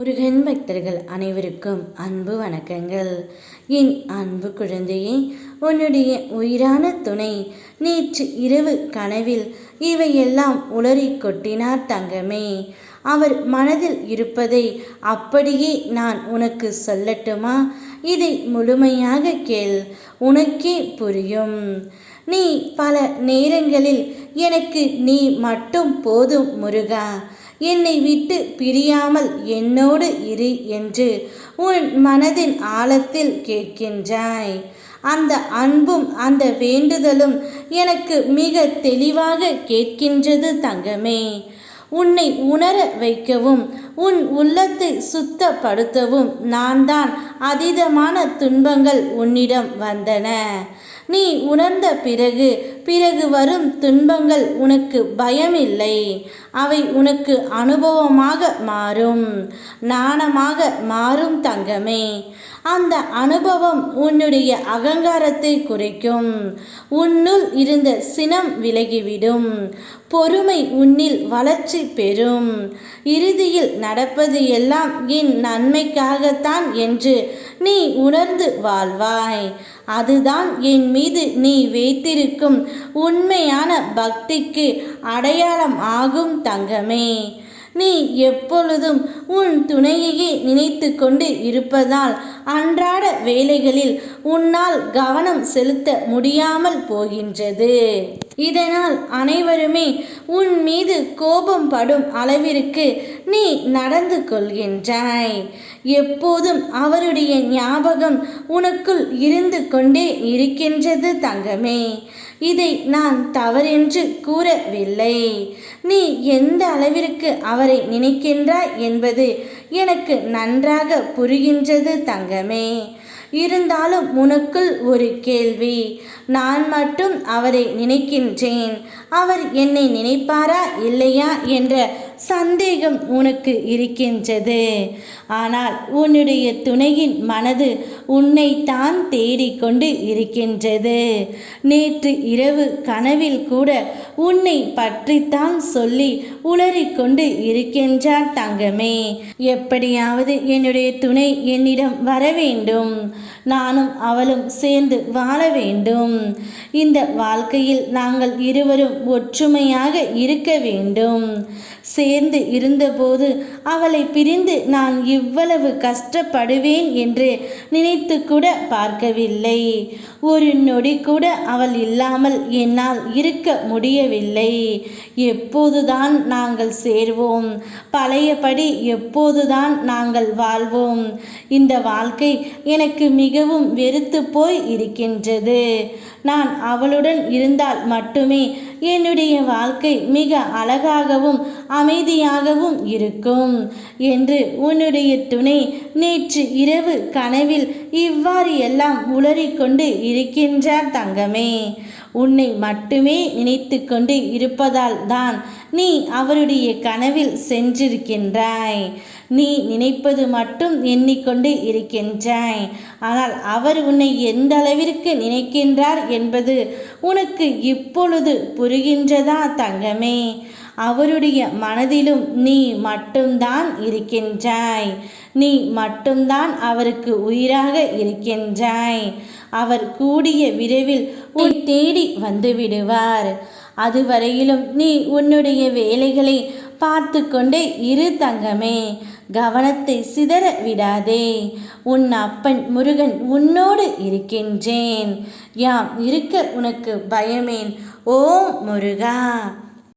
முருகன் பக்தர்கள் அனைவருக்கும் அன்பு வணக்கங்கள். என் அன்பு குழந்தையே உன்னுடைய உயிரான துணை நேற்று இரவு கனவில் இவையெல்லாம் உளறி கொட்டினார் தங்கமே. அவர் மனதில் இருப்பதை அப்படியே நான் உனக்கு சொல்லட்டுமா? இதை முழுமையாக கேள் உனக்கே புரியும். நீ பல நேரங்களில் எனக்கு நீ மட்டும் போதும் முருகா. என்னை விட்டு பிரியாமல் என்னோடு இரு என்று உன் மனதின் ஆழத்தில் கேட்கின்றாய். அந்த அன்பும் அந்த வேண்டுதலும் எனக்கு மிக தெளிவாக கேட்கின்றது தங்கமே. உன்னை உணர வைக்கவும் உன் உள்ளத்தை சுத்தப்படுத்தவும் நான் தான் அதீதமான துன்பங்கள் உன்னிடம் வந்தன. நீ உணர்ந்த பிறகு பிறகு வரும் துன்பங்கள் உனக்கு பயமில்லை. அவை உனக்கு அனுபவமாக மாறும். நாணமாக மாறும் தங்கமே. அந்த அனுபவம் உன்னுடைய அகங்காரத்தை குறைக்கும். உன்னுள் இருந்த சினம் விலகிவிடும். பொறுமை உன்னில் வளர்ச்சி பெறும். இறுதியில் நடப்பது எல்லாம் என் நன்மைக்காகத்தான் என்று நீ உணர்ந்து வாழ்வாய். அதுதான் என் மீது நீ வைத்திருக்கும் உண்மையான பக்திக்கு அடையாளம் ஆகும் தங்கமே. நீ எப்பொழுதும் உன் துணையையே நினைத்து கொண்டு இருப்பதால் அன்றாட வேலைகளில் உன்னால் கவனம் செலுத்த முடியாமல் போகின்றது. இதனால் அனைவருமே உன் மீது கோபம் படும் அளவிற்கு நீ நடந்து கொள்கின்றாய். எப்போதும் அவருடைய ஞாபகம் உனக்குள் இருந்து கொண்டே இருக்கின்றது தங்கமே. இதை நான் தவறென்று கூறவில்லை. நீ எந்த அளவிற்கு அவரை நினைக்கின்றாய் என்பது எனக்கு நன்றாக புரிகின்றது தங்கமே. இருந்தாலும் உனக்குள் ஒரு கேள்வி. நான் மட்டும் அவரை நினைக்கின்றேன். அவர் என்னை நினைப்பாரா இல்லையா என்ற சந்தேகம் உனக்கு இருக்கின்றது. ஆனால் உன்னுடைய துணையின் மனது உன்னை தான் தேடிக்கொண்டு இருக்கின்றது. நேற்று இரவு கனவில் கூட உன்னை பற்றித்தான் சொல்லி உளறிக்கொண்டு இருக்கின்றார் தங்கமே. எப்படியாவது என்னுடைய துணை என்னிடம் வர வேண்டும். நானும் அவளும் சேர்ந்து வாழ வேண்டும். இந்த வாழ்க்கையில் நாங்கள் இருவரும் ஒற்றுமையாக இருக்க வேண்டும். சேர்ந்து இருந்தபோது அவளை பிரிந்து நான் இவ்வளவு கஷ்டப்படுவேன் என்று நினைத்து கூட பார்க்கவில்லை. ஒரு நொடி கூட அவள் இல்லாமல் என்னால் இருக்க முடியவில்லை. எப்போதுதான் நாங்கள் சேர்வோம். பழையபடி எப்போதுதான் நாங்கள் வாழ்வோம். இந்த வாழ்க்கை எனக்கு மிகவும் வெறுத்து போய் இருக்கின்றது. நான் அவளுடன் இருந்தால் மட்டுமே என்னுடைய வாழ்க்கை மிக அழகாகவும் அமைதியாகவும் இருக்கும் என்று உன்னுடைய துணை நேற்று இரவு கனவில் இவ்வாறு எல்லாம் உளறிக்கொண்டு இருக்கின்றார் தங்கமே. உன்னை மட்டுமே நினைத்து கொண்டு இருப்பதால் தான் நீ அவருடைய கனவில் சென்றிருக்கின்றாய். நீ நினைப்பது மட்டும் எண்ணிக்கொண்டு இருக்கின்றாய். ஆனால் அவர் உன்னை எந்த அளவிற்கு நினைக்கின்றார் என்பது உனக்கு இப்பொழுது புரிகின்றதா தங்கமே? அவருடைய மனதிலும் நீ மட்டும்தான் இருக்கின்றாய். நீ மட்டும்தான் அவருக்கு உயிராக இருக்கின்றாய். அவர் கூடிய விரைவில் உன் தேடி வந்து விடுவார். அதுவரையிலும் நீ உன்னுடைய வேலைகளை பார்த்து கொண்டே இரு தங்கமே. கவனத்தை சிதற விடாதே. உன் அப்பன் முருகன் உன்னோடு இருக்கின்றேன். யாம் இருக்க உனக்கு பயமேன். ஓம் முருகா.